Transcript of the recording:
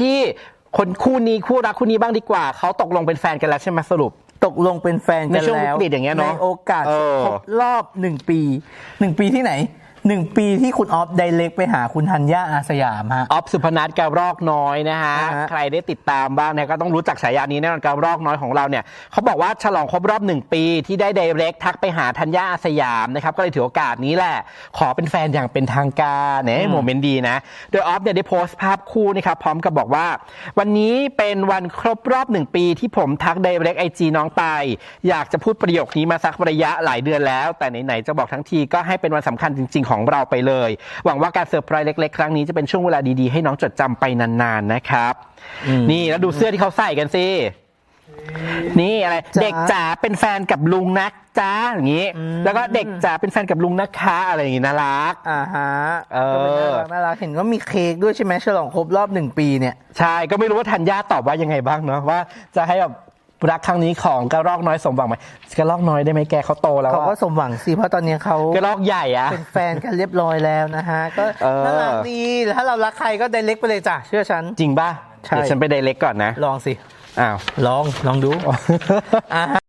ที่คนคู่นี้คู่รักคู่นี้บ้างดีกว่า เขาตกลงเป็นแฟนกันแล้วใช่ไหมสรุป ตกลงเป็นแฟนกันในช่วงแล้ววิกฤตอย่างเงี้ยเนอะในโอกาสเออ ครบรอบหนึ่งปีหนึ่งปีที่ไหน หนึ่งปีที่คุณออฟไดเรกไปหาคุณธัญญาอาสยามฮะ ออฟสุพนัทกระรอกน้อยนะฮะ อ่าฮะ ใครได้ติดตามบ้างนะก็ต้องรู้จักฉายานี้แน่นอนกระรอกน้อยของเราเนี่ยเขาบอกว่าฉลองครบรอบหนึ่งปีที่ได้ไดเรกทักไปหาธัญญาอาสยามนะครับ ก็เลยถือโอกาสนี้แหละ ขอเป็นแฟนอย่างเป็นทางการเนี่ยโมเมนต์ดีนะ โดยออฟเนี่ยได้โพสต์ภาพคู่นะครับพร้อมกับบอกว่า วันนี้เป็นวันครบรอบหนึ่งปีที่ผมทักไดเรกไอจีน้องไป อยากจะพูดประโยคนี้มาสักระยะหลายเดือนแล้ว แต่ไหนๆจะบอกทั้งทีก็ให้เป็นวันสำคัญจริงๆของเราไปเลย หวังว่าการเซอร์ไพรส์เล็กๆ ครั้งนี้จะเป็นช่วงเวลาดีๆ ให้น้องจดจำไปนานๆนะครับ นี่แล้วดูเสื้อที่เขาใส่กันสินี่อะไรจ๋าเด็กจ๋าเป็นแฟนกับลุงนักจ้าอย่างนี้ แล้วก็เด็กจ๋าเป็นแฟนกับลุงนะคะอะไรอย่างงี้น่ารักอ่าฮะเออก็เป็นน่ารักน่ารักเห็นว่ามีเค้กด้วยใช่ไหมฉลองครบรอบหนึ่งปีเนี่ยใช่ก็ไม่รู้ว่าธัญญาตอบว่ายังไงบ้างเนาะว่าจะให้แบบ รักครั้งนี้ของกระรอกน้อยสมหวังไหมกระรอกน้อยได้ไหมแกเขาโตแล้วเขาก็อะสมหวังสิเพราะตอนนี้เขากระรอกใหญ่อะเป็นแฟนกันเรียบร้อยแล้วนะฮะก็เออน่ารักดีถ้าเรารักใครก็ไดเรกไปเลยจ้ะเชื่อฉัน จริงป่ะใช่เดี๋ยวฉันไปไดเล็กก่อนนะ ลองสิอ้าวลองลองดูอ่าฮะ